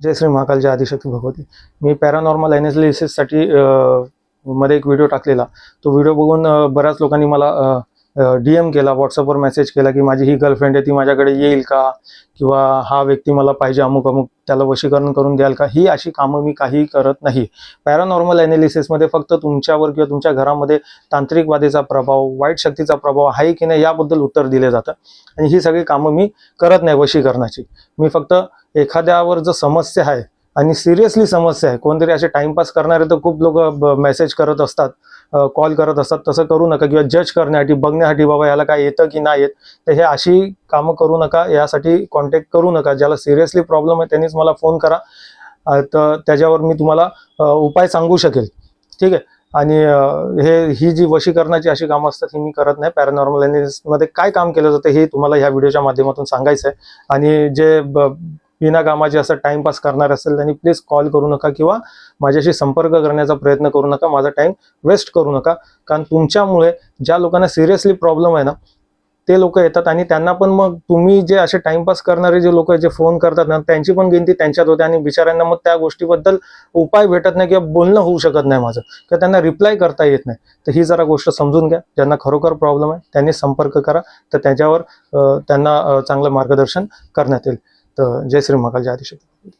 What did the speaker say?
जय श्री महाकाल जय आदिशक्ती भगवती. मी पॅरानॉर्मल ॲनालिसिससाठी मध्ये एक व्हिडिओ टाकलेला. तो व्हिडिओ बघून बऱ्याच लोकांनी मला डी एम केला व्हॉट्सअपवर मेसेज केला की माझी ही गर्लफ्रेंड आहे ती माझ्याकडे येईल का? किंवा हा व्यक्ती मला पाहिजे अमुक अमुक त्याला वशीकरण करून द्याल का? ही अशी कामं मी काही करत नाही. पॅरानॉर्मल ॲनालिसिसमध्ये फक्त तुमच्यावर किंवा तुमच्या घरामध्ये तांत्रिकवादीचा प्रभाव वाईट शक्तीचा प्रभाव आहे की नाही याबद्दल उत्तर दिले जातं. आणि ही सगळी कामं मी करत नाही वशीकरणाची. मी फक्त एखाद्यावर जर समस्या आहे आणि सिरियसली समस्या आहे कोणतरी असे टाइमपास करणारे तर खूप लोक मेसेज करत असतात कॉल करत असतात. तसं करू नका किंवा जज करण्यासाठी बघण्यासाठी बाबा याला काय येतं की नाही येत तर हे अशी कामं करू नका. यासाठी कॉन्टॅक्ट करू नका. ज्याला सिरियसली प्रॉब्लेम आहे त्यांनीच मला फोन करा. तर त्याच्यावर मी तुम्हाला उपाय सांगू शकेल. ठीक आहे? आणि हे ही जी वशीकरणाची अशी कामं असतात ही मी करत नाही. पॅरानॉर्मलमध्ये काय काम केलं जातं हे तुम्हाला ह्या व्हिडिओच्या माध्यमातून सांगायचं आहे आणि जे विना बिना कामाचे असं टाइमपास करणार असेल त्यांनी प्लीज कॉल करू नका किंवा माझ्याशी संपर्क करण्याचा प्रयत्न करू नका माझा टाइम वेस्ट करू नका. कारण तुमच्यामुळे ज्या लोकांना सिरियसली प्रॉब्लेम आहे ना ते लोक येतात आणि त्यांना पण मग तुम्ही जे असे टाइमपास करणारे जे लोक जे फोन करतात ना त्यांची पण गिनती त्यांच्यात होते आणि बिचाऱ्यांना मग त्या गोष्टीबद्दल उपाय भेटत नाही किंवा बोलणं होऊ शकत नाही माझं. किंवा त्यांना रिप्लाय करता येत नाही. तर ही जरा गोष्ट समजून घ्या. ज्यांना खरोखर प्रॉब्लेम आहे त्यांनी संपर्क करा. तर त्याच्यावर त्यांना चांगलं मार्गदर्शन करण्यात येईल. तर जय श्री महाकाल जय आदिशक्ती.